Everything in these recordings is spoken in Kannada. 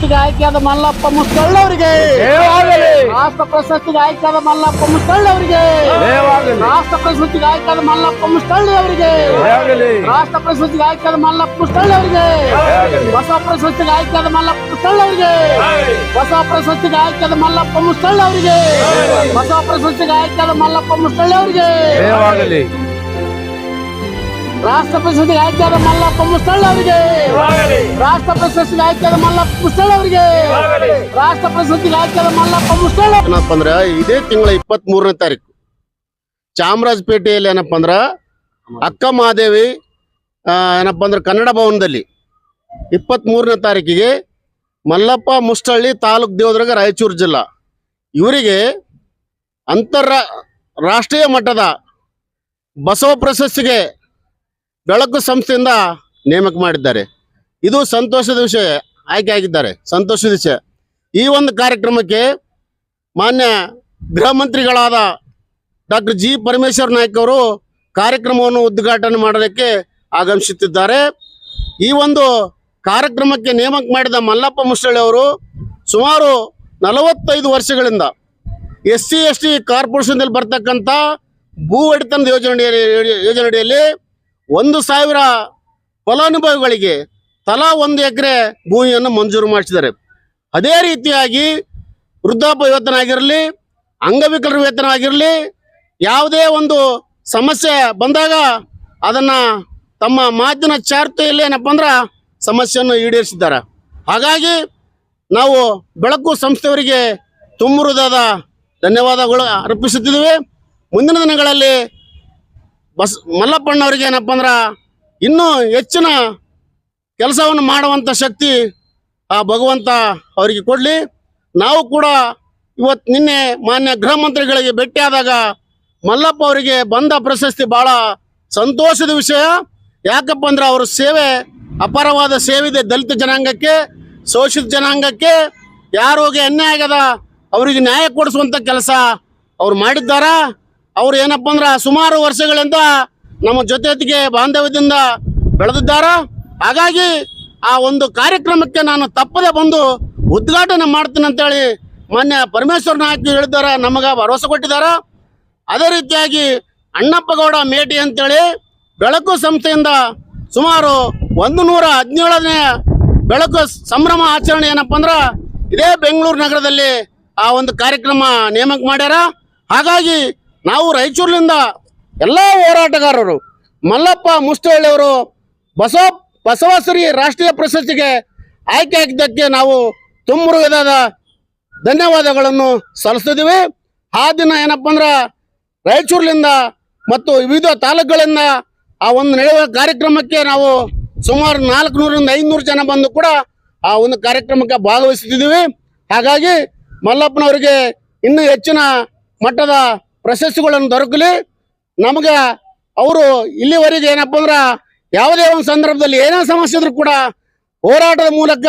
ಪ್ರಶಸ್ತಿಗೆ ಆಯ್ಕೆಯಾದ ಮಲ್ಲಪ್ಪ ಮುಸ್ತಳ್ಳವರಿಗೆ ರಾಷ್ಟ್ರ ಪ್ರಶಸ್ತಿಗೆ ಆಯ್ಕೆಯಾದ ಮಲ್ಲಪ್ಪ ಮುಸ್ತಳ್ಳವರಿಗೆ ರಾಷ್ಟ್ರ ಪ್ರಶಸ್ತಿಗೆ ಆಯ್ಕೆಯಾದ ಮಲ್ಲಪ್ಪ ಮುಸ್ತಳ್ಳಿ ಅವರಿಗೆ. ರಾಷ್ಟ್ರ ಪ್ರಶಸ್ತಿಗೆ ಆಯ್ಕೆಯಾದ ಮಲ್ಲಪ್ಪ ಮುಸ್ತಳ್ಳಿ ಅವರಿಗೆ. ಹೊಸ ಪ್ರಶಸ್ತಿಗೆ ಆಯ್ಕೆಯಾದ ಮಲ್ಲಪ್ಪ ಮುಸ್ತಳ್ಳ ಅವರಿಗೆ. ಹೊಸ ಪ್ರಶಸ್ತಿಗೆ ಆಯ್ಕೆಯಾದ ಮಲ್ಲಪ್ಪ ಮುಸ್ತಳ್ಳ ಅವರಿಗೆ. ಹೊಸ ಪ್ರಶಸ್ತಿಗೆ ಆಯ್ಕೆಯಾದ ಮಲ್ಲಪ್ಪ ಮುಸ್ತಳ್ಳಿ ಅವರಿಗೆ. ರಾಷ್ಟ್ರ ಪ್ರಶಸ್ತಿಗೆ ಆಯ್ಕೆಯಾದ ಮಲ್ಲಪ್ಪ ಮುಸ್ತಳ್ಳ ಅವರಿಗೆ. ರಾಷ್ಟ್ರ ಪ್ರಶಸ್ತಿಗೆ ಆಯ್ಕೆಯಾದ ಮಲ್ಲಪ್ಪ ಮುಸ್ತಳ್ಳ ಅವರಿಗೆ. ರಾಷ್ಟ್ರ ಪ್ರಶಸ್ತಿಗೆ ಆಯ್ಕೆಯಾದ ಮಲ್ಲಪ್ಪ ಮುಸ್ತಳ್ಳ ಏನಪ್ಪ ಅಂದ್ರೆ ಇದೇ ತಿಂಗಳ ಇಪ್ಪತ್ತ್ ಮೂರನೇ ತಾರೀಕು. ಚಾಮರಾಜಪೇಟೆಯಲ್ಲಿ ಏನಪ್ಪ ಅಂದ್ರ ಅಕ್ಕ ಮಹಾದೇವಿ ಏನಪ್ಪ ಅಂದ್ರೆ ಕನ್ನಡ ಭವನದಲ್ಲಿ ಇಪ್ಪತ್ತ್ ಮೂರನೇ ತಾರೀಕಿಗೆ ಮಲ್ಲಪ್ಪ ಮುಷ್ಟಳ್ಳಿ ತಾಲೂಕು ದೇವದುರ್ಗ ರಾಯಚೂರು ಜಿಲ್ಲಾ. ಇವರಿಗೆ ಅಂತರ ರಾಷ್ಟ್ರೀಯ ಮಟ್ಟದ ಬಸವ ಪ್ರಶಸ್ತಿಗೆ ಬೆಳಕು ಸಂಸ್ಥೆಯಿಂದ ನೇಮಕ ಮಾಡಿದ್ದಾರೆ. ಇದು ಸಂತೋಷದ ವಿಷಯ, ಆಯ್ಕೆ ಆಗಿದ್ದಾರೆ. ಸಂತೋಷದ ವಿಷಯ. ಈ ಒಂದು ಕಾರ್ಯಕ್ರಮಕ್ಕೆ ಮಾನ್ಯ ಗೃಹ ಮಂತ್ರಿಗಳಾದ ಡಾಕ್ಟರ್ ಜಿ ಪರಮೇಶ್ವರ್ ನಾಯ್ಕ ಅವರು ಕಾರ್ಯಕ್ರಮವನ್ನು ಉದ್ಘಾಟನೆ ಮಾಡೋದಕ್ಕೆ ಆಗಮಿಸುತ್ತಿದ್ದಾರೆ. ಈ ಒಂದು ಕಾರ್ಯಕ್ರಮಕ್ಕೆ ನೇಮಕ ಮಾಡಿದ ಮಲ್ಲಪ್ಪ ಮುಷ್ಟಳ್ಳಿ ಅವರು ಸುಮಾರು ನಲವತ್ತೈದು ವರ್ಷಗಳಿಂದ ಎಸ್ ಸಿ ಎಸ್ ಟಿ ಕಾರ್ಪೊರೇಷನ್ದಲ್ಲಿ ಬರ್ತಕ್ಕಂಥ ಭೂ ಒಡೆತನದ ಯೋಜನೆ ಯೋಜನೆಯಡಿಯಲ್ಲಿ ಒಂದು ಸಾವಿರ ಫಲಾನುಭವಿಗಳಿಗೆ ತಲಾ ಒಂದು ಎಕರೆ ಭೂಮಿಯನ್ನು ಮಂಜೂರು ಮಾಡಿಸಿದ್ದಾರೆ. ಅದೇ ರೀತಿಯಾಗಿ ವೃದ್ಧಾಪ್ಯ ವೇತನ ಆಗಿರಲಿ ಅಂಗವಿಕಲರ ವೇತನ ಆಗಿರಲಿ, ಯಾವುದೇ ಒಂದು ಸಮಸ್ಯೆ ಬಂದಾಗ ಅದನ್ನು ತಮ್ಮ ಮಾತಿನ ಚಾರ್ತೆಯಲ್ಲಿ ಏನಪ್ಪ ಅಂದ್ರೆ ಸಮಸ್ಯೆಯನ್ನು ಈಡೇರಿಸಿದ್ದಾರೆ. ಹಾಗಾಗಿ ನಾವು ಬೆಳಕು ಸಂಸ್ಥೆಯವರಿಗೆ ತುಂಬ ಧನ್ಯವಾದಗಳು ಅರ್ಪಿಸುತ್ತಿದ್ದೇವೆ. ಮುಂದಿನ ದಿನಗಳಲ್ಲಿ ಬಸ್ ಮಲ್ಲಪ್ಪಣ್ಣವ್ರಿಗೆ ಏನಪ್ಪ ಅಂದ್ರೆ ಇನ್ನೂ ಹೆಚ್ಚಿನ ಕೆಲಸವನ್ನು ಮಾಡುವಂಥ ಶಕ್ತಿ ಆ ಭಗವಂತ ಅವರಿಗೆ ಕೊಡಲಿ. ನಾವು ಕೂಡ ಇವತ್ತು ನಿನ್ನೆ ಮಾನ್ಯ ಗೃಹ ಮಂತ್ರಿಗಳಿಗೆ ಭೇಟಿಯಾದಾಗ ಮಲ್ಲಪ್ಪ ಅವರಿಗೆ ಬಂದ ಪ್ರಶಸ್ತಿ ಬಹಳ ಸಂತೋಷದ ವಿಷಯ. ಯಾಕಪ್ಪ ಅಂದ್ರೆ ಅವರ ಸೇವೆ ಅಪಾರವಾದ ಸೇವಿದೆ ದಲಿತ ಜನಾಂಗಕ್ಕೆ, ಶೋಷಿತ ಜನಾಂಗಕ್ಕೆ. ಯಾರೋಗಿ ಅನ್ಯಾಯ ಆಗದ ಅವರಿಗೆ ನ್ಯಾಯ ಕೊಡಿಸುವಂಥ ಕೆಲಸ ಅವ್ರು ಮಾಡಿದ್ದಾರ? ಅವ್ರು ಏನಪ್ಪ ಅಂದ್ರೆ ಸುಮಾರು ವರ್ಷಗಳಿಂದ ನಮ್ಮ ಜೊತೆಗೆ ಬಾಂಧವ್ಯದಿಂದ ಬೆಳೆದಿದ್ದಾರ. ಹಾಗಾಗಿ ಆ ಒಂದು ಕಾರ್ಯಕ್ರಮಕ್ಕೆ ನಾನು ತಪ್ಪದೆ ಬಂದು ಉದ್ಘಾಟನೆ ಮಾಡ್ತೀನಿ ಅಂತೇಳಿ ಮಾನ್ಯ ಪರಮೇಶ್ವರ್ ನಾಯಕ್ ಹೇಳಿದಾರ ನಮಗ ಭರವಸೆ ಕೊಟ್ಟಿದ್ದಾರ. ಅದೇ ರೀತಿಯಾಗಿ ಅಣ್ಣಪ್ಪಗೌಡ ಮೇಟಿ ಅಂತೇಳಿ ಬೆಳಕು ಸಂಸ್ಥೆಯಿಂದ ಸುಮಾರು ಒಂದು ನೂರ ಹದಿನೇಳನೇ ಬೆಳಕು ಸಂಭ್ರಮ ಆಚರಣೆ ಏನಪ್ಪ ಅಂದ್ರೆ ಇದೇ ಬೆಂಗಳೂರು ನಗರದಲ್ಲಿ ಆ ಒಂದು ಕಾರ್ಯಕ್ರಮ ನೇಮಕ ಮಾಡ್ಯಾರ. ಹಾಗಾಗಿ ನಾವು ರಾಯಚೂರಿನಿಂದ ಎಲ್ಲ ಹೋರಾಟಗಾರರು ಮಲ್ಲಪ್ಪ ಮುಷ್ಟಹಳ್ಳಿಯವರು ಬಸವ ಬಸವಶ್ರೀ ರಾಷ್ಟ್ರೀಯ ಪ್ರಶಸ್ತಿಗೆ ಆಯ್ಕೆ ಆಗಿದ್ದಕ್ಕೆ ನಾವು ತುಂಬ ವಿಧದ ಧನ್ಯವಾದಗಳನ್ನು ಸಲ್ಲಿಸ್ತಿದ್ದೀವಿ. ಆ ದಿನ ಏನಪ್ಪ ಅಂದ್ರೆ ರಾಯಚೂರಿನಿಂದ ಮತ್ತು ವಿವಿಧ ತಾಲೂಕುಗಳಿಂದ ಆ ಒಂದು ನಡೆಯುವ ಕಾರ್ಯಕ್ರಮಕ್ಕೆ ನಾವು ಸುಮಾರು ನಾಲ್ಕುನೂರಿಂದ ಐನೂರು ಜನ ಬಂದು ಕೂಡ ಆ ಒಂದು ಕಾರ್ಯಕ್ರಮಕ್ಕೆ ಭಾಗವಹಿಸುತ್ತಿದ್ದೀವಿ ಹಾಗಾಗಿ ಮಲ್ಲಪ್ಪನವರಿಗೆ ಇನ್ನೂ ಹೆಚ್ಚಿನ ಮಟ್ಟದ ಪ್ರಶಸ್ತಿಗಳನ್ನು ದೊರಕಲಿ. ನಮಗೆ ಅವರು ಇಲ್ಲಿವರೆಗೆ ಏನಪ್ಪ ಅಂದ್ರೆ ಯಾವುದೇ ಒಂದು ಸಂದರ್ಭದಲ್ಲಿ ಏನೇ ಸಮಸ್ಯೆ ಇದ್ರೂ ಕೂಡ ಹೋರಾಟದ ಮೂಲಕ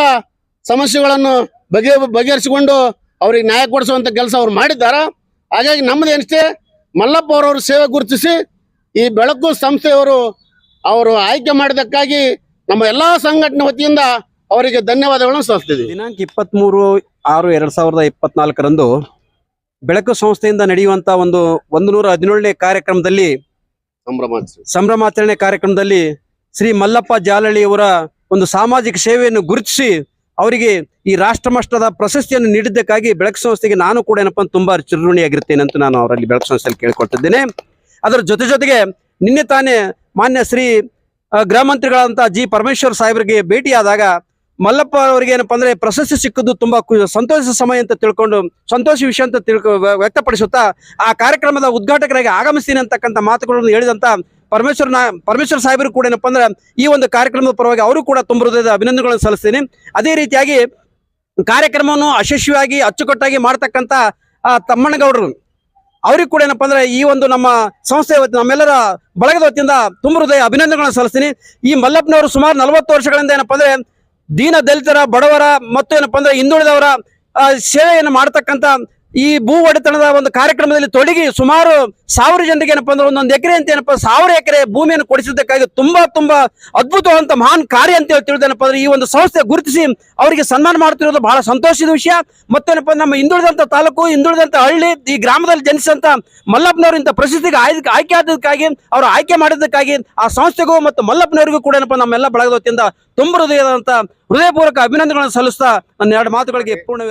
ಸಮಸ್ಯೆಗಳನ್ನು ಬಗೆ, ಬಗೆಹರಿಸಿಕೊಂಡು ಅವ್ರಿಗೆ ನ್ಯಾಯ ಕೊಡಿಸುವಂಥ ಕೆಲಸ ಅವ್ರು ಮಾಡಿದ್ದಾರೆ. ಹಾಗಾಗಿ ನಮ್ಮದು ಏನಿಷ್ಟೇ ಮಲ್ಲಪ್ಪ ಅವರವ್ರ ಸೇವೆ ಗುರುತಿಸಿ ಈ ಬೆಳಕು ಸಂಸ್ಥೆಯವರು ಅವರು ಆಯ್ಕೆ ಮಾಡಿದ್ದಕ್ಕಾಗಿ ನಮ್ಮ ಎಲ್ಲ ಸಂಘಟನೆ ವತಿಯಿಂದ ಅವರಿಗೆ ಧನ್ಯವಾದಗಳನ್ನು ಸಲ್ಲಿಸ್ತಿದ್ದೀವಿ ದಿನಾಂಕ ಇಪ್ಪತ್ಮೂರು ಆರು ಎರಡು ಸಾವಿರದ ಇಪ್ಪತ್ನಾಲ್ಕರಂದು ಬೆಳಕು ಸಂಸ್ಥೆಯಿಂದ ನಡೆಯುವಂತ ಒಂದು ಒಂದು ನೂರ ಹದಿನೇಳನೇ ಕಾರ್ಯಕ್ರಮದಲ್ಲಿ ಸಂಭ್ರಮಾಚರಣೆ. ಸಂಭ್ರಮಾಚರಣೆ ಕಾರ್ಯಕ್ರಮದಲ್ಲಿ ಶ್ರೀ ಮಲ್ಲಪ್ಪ ಜಾಲಳಿಯವರ ಒಂದು ಸಾಮಾಜಿಕ ಸೇವೆಯನ್ನು ಗುರುತಿಸಿ ಅವರಿಗೆ ಈ ರಾಷ್ಟ್ರ ಮಟ್ಟದ ಪ್ರಶಸ್ತಿಯನ್ನು ನೀಡಿದ್ದಕ್ಕಾಗಿ ಬೆಳಕು ಸಂಸ್ಥೆಗೆ ನಾನು ಕೂಡ ಏನಪ್ಪ ತುಂಬಾ ಚಿರಋಣಿಯಾಗಿರ್ತೇನೆ ಅಂತ ನಾನು ಅವರಲ್ಲಿ ಬೆಳಕು ಸಂಸ್ಥೆಯಲ್ಲಿ ಕೇಳ್ಕೊಳ್ತಿದ್ದೇನೆ ಅದರ ಜೊತೆ ಜೊತೆಗೆ ನಿನ್ನೆ ತಾನೇ ಮಾನ್ಯ ಶ್ರೀ ಗೃಹ ಮಂತ್ರಿಗಳಾದಂತಹ ಜಿ. ಪರಮೇಶ್ವರ್ ಸಾಹೇಬರಿಗೆ ಭೇಟಿಯಾದಾಗ ಮಲ್ಲಪ್ಪ ಅವರಿಗೆ ಏನಪ್ಪಾ ಅಂದ್ರೆ ಪ್ರಶಸ್ತಿ ಸಿಕ್ಕದ್ದು ತುಂಬಾ ಸಂತೋಷದ ಸಂತೋಷ ಸಮಯ ಅಂತ ತಿಳ್ಕೊಂಡು, ಸಂತೋಷ ವಿಷಯ ಅಂತ ತಿಳ್ಕೊ ವ್ಯಕ್ತಪಡಿಸುತ್ತಾ ಆ ಕಾರ್ಯಕ್ರಮದ ಉದ್ಘಾಟಕರಾಗಿ ಆಗಮಿಸ್ತೀನಿ ಅಂತಕ್ಕಂಥ ಮಾತುಗಳನ್ನು ಹೇಳಿದಂತ ಪರಮೇಶ್ವರ್ ಪರಮೇಶ್ವರ ಸಾಹೇಬರು ಕೂಡ ಏನಪ್ಪ ಅಂದ್ರೆ ಈ ಒಂದು ಕಾರ್ಯಕ್ರಮದ ಪರವಾಗಿ ಅವರು ಕೂಡ ತುಂಬ ಹೃದಯದ ಅಭಿನಂದನೆಗಳನ್ನು ಸಲ್ಲಿಸ್ತೀನಿ. ಅದೇ ರೀತಿಯಾಗಿ ಕಾರ್ಯಕ್ರಮವನ್ನು ಯಶಸ್ವಿಯಾಗಿ, ಅಚ್ಚುಕಟ್ಟಾಗಿ ಮಾಡ್ತಕ್ಕಂಥ ತಮ್ಮಣ್ಣಗೌಡರು, ಅವ್ರಿಗೆ ಕೂಡ ಏನಪ್ಪ ಅಂದ್ರೆ ಈ ಒಂದು ನಮ್ಮ ಸಂಸ್ಥೆ ನಮ್ಮೆಲ್ಲರ ಬಳಗದ ವತಿಯಿಂದ ತುಂಬ ಹೃದಯ ಅಭಿನಂದನೆಗಳನ್ನು ಸಲ್ಲಿಸ್ತೀನಿ. ಈ ಮಲ್ಲಪ್ಪನವರು ಸುಮಾರು ನಲವತ್ತು ವರ್ಷಗಳಿಂದ ಏನಪ್ಪ ಅಂದ್ರೆ ದೀನ ದಲಿತರ ಬಡವರ ಮತ್ತು ಏನಪ್ಪಾ ಅಂದ್ರೆ ಹಿಂದುಳಿದವರ ಸೇವೆಯನ್ನು ಮಾಡ್ತಕ್ಕಂಥ ಈ ಭೂ ಒಡೆತನದ ಒಂದು ಕಾರ್ಯಕ್ರಮದಲ್ಲಿ ತೊಡಗಿ ಸುಮಾರು ಸಾವಿರ ಜನರಿಗೆ ಏನಪ್ಪ ಅಂದ್ರೆ ಒಂದೊಂದು ಎಕರೆ ಅಂತ ಏನಪ್ಪ ಸಾವಿರ ಎಕರೆ ಭೂಮಿಯನ್ನು ಕೊಡಿಸಿದ್ದಕ್ಕಾಗಿ ತುಂಬಾ ತುಂಬಾ ಅದ್ಭುತವಂತ ಮಹಾನ್ ಕಾರ್ಯ ಅಂತ ಹೇಳಿ ತಿಳಿದೇನಪ್ಪ ಅಂದ್ರೆ ಈ ಒಂದು ಸಂಸ್ಥೆ ಗುರುತಿಸಿ ಅವರಿಗೆ ಸನ್ಮಾನ ಮಾಡ್ತಿರೋದು ಬಹಳ ಸಂತೋಷದ ವಿಷಯ. ಮತ್ತೇನಪ್ಪ ನಮ್ಮ ಹಿಂದುಳಿದಂತ ತಾಲೂಕು ಹಿಂದುಳಿದಂತ ಹಳ್ಳಿ ಈ ಗ್ರಾಮದಲ್ಲಿ ಜನಿಸಿದಂತ ಮಲ್ಲಪ್ಪನವರು ಇಂಥ ಪ್ರಶಸ್ತಿಗೆ ಆಯ್ಕೆ ಆಯ್ಕೆ ಆದದಕ್ಕಾಗಿ ಅವರು ಆಯ್ಕೆ ಮಾಡಿದ್ದಕ್ಕಾಗಿ ಆ ಸಂಸ್ಥೆಗೂ ಮತ್ತು ಮಲ್ಲಪ್ಪನವರಿಗೂ ಕೂಡ ಏನಪ್ಪ ನಮ್ಮೆಲ್ಲ ಬಳಗದ ವತಿಯಿಂದ ತುಂಬ ಹೃದಯದಂತ ಹೃದಯಪೂರ್ವಕ ಅಭಿನಂದನೆಗಳನ್ನು ಸಲ್ಲಿಸ್ತಾ ನನ್ನ ಎರಡು ಮಾತುಗಳಿಗೆ ಪೂರ್ಣ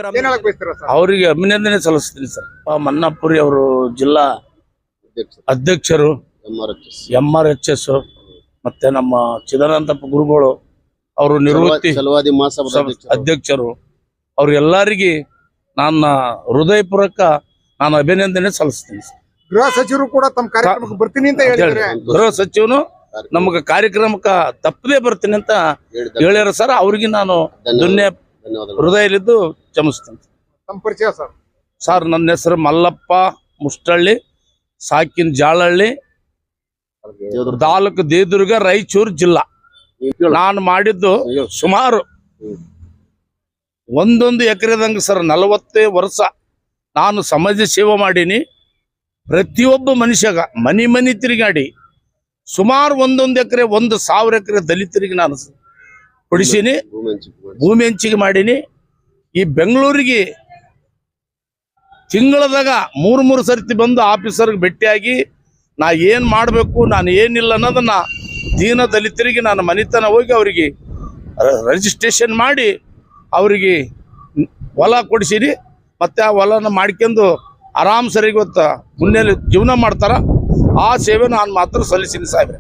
ಅವರಿಗೆ ಅಭಿನಂದನೆ ಸಲ್ಲಿಸ್ತೀನಿ ಸರ್. ಆ ಮನ್ನಾಪುರಿ ಅವರು ಜಿಲ್ಲಾ ಅಧ್ಯಕ್ಷರು. ಎಂ ಆರ್ ಎಚ್ ಎಸ್ ಮತ್ತೆ ನಮ್ಮ ಚಿದಾನಂದಪ್ಪ ಗುರುಗಳು ಅವರು ನಿವೃತ್ತಿ ಚಲವಾದಿ ಅಧ್ಯಕ್ಷರು. ಅವ್ರ ಅಧ್ಯಕ್ಷರು ಅವ್ರೆಲ್ಲರಿಗೆ ನನ್ನ ಹೃದಯಪೂರ್ವಕ ನಾನು ಅಭಿನಂದನೆ ಸಲ್ಲಿಸ್ತೀನಿ. ಗೃಹ ಸಚಿವರು ಕೂಡ ತಮ್ಮ ಕಾರ್ಯಕ್ರಮಕ್ಕೆ ಬರ್ತೀನಿ ಅಂತ ಹೇಳಿದ್ರೆ ಹೇಳಿ. ಗೃಹ ಸಚಿವನು ನಮಗ ಕಾರ್ಯಕ್ರಮಕ್ಕ ತಪ್ಪದೇ ಬರ್ತೀನಿ ಅಂತ ಹೇಳ್ಯಾರ ಸರ್. ಅವ್ರಿಗೆ ನಾನು ಧನ್ಯ ಹೃದಯಲಿದ್ದು ಕ್ಷಮಿಸ್ತೇನೆ. ತಮ್ಮ ಪರಿಚಯ ಸರ್. ಸರ್ ನನ್ನ ಹೆಸರು ಮಲ್ಲಪ್ಪ ಮುಷ್ಟಳ್ಳಿ. ಸಾಕಿನ ಜಾಳಹಳ್ಳಿ ದೇವ್ರ ತಾಲೂಕು ದೇದುರ್ಗ ರಾಯಚೂರು ಜಿಲ್ಲಾ. ನಾನು ಮಾಡಿದ್ದು ಸುಮಾರು ಒಂದೊಂದು ಎಕರೆದಂಗ ಸರ್ ನಲವತ್ತೇ ವರ್ಷ ನಾನು ಸಮಾಜ ಸೇವೆ ಮಾಡೀನಿ. ಪ್ರತಿಯೊಬ್ಬ ಮನುಷ್ಯಗ ಮನಿ ಮನಿ ತಿರುಗಾಡಿ ಸುಮಾರು ಒಂದೊಂದು ಎಕರೆ ಒಂದು ಸಾವಿರ ಎಕರೆ ದಲಿತರಿಗೆ ನಾನು ಕೊಡಿಸೀನಿ. ಭೂಮಿ ಹಂಚಿಗೆ ಮಾಡಿ. ಭೂಮಿ ಹಂಚಿಕೆ ಮಾಡೀನಿ. ಈ ಬೆಂಗಳೂರಿಗೆ ತಿಂಗಳದಾಗ ಮೂರು ಮೂರು ಸರ್ತಿ ಬಂದು ಆಫೀಸರ್ಗೆ ಭೇಟಿಯಾಗಿ, ನಾ ಏನು ಮಾಡಬೇಕು, ನಾನು ಏನಿಲ್ಲ ಅನ್ನೋದನ್ನ ದೀನ ದಲಿತರಿಗೆ, ನಾನು ಮನೆತನ ಹೋಗಿ ಅವರಿಗೆ ರಿಜಿಸ್ಟ್ರೇಷನ್ ಮಾಡಿ ಅವರಿಗೆ ಹೊಲ ಕೊಡಿಸಿರಿ, ಮತ್ತೆ ಆ ಹೊಲನ ಮಾಡ್ಕೊಂಡು ಆರಾಮ್ ಸರಿ ಗೊತ್ತ ಮುನ್ನೆಲೆ ಜೀವನ ಮಾಡ್ತಾರ. ಆ ಸೇವೆ ನಾನು ಮಾತ್ರ ಸಲ್ಲಿಸೀನಿ ಸಾಹೇಬ್ರೆ.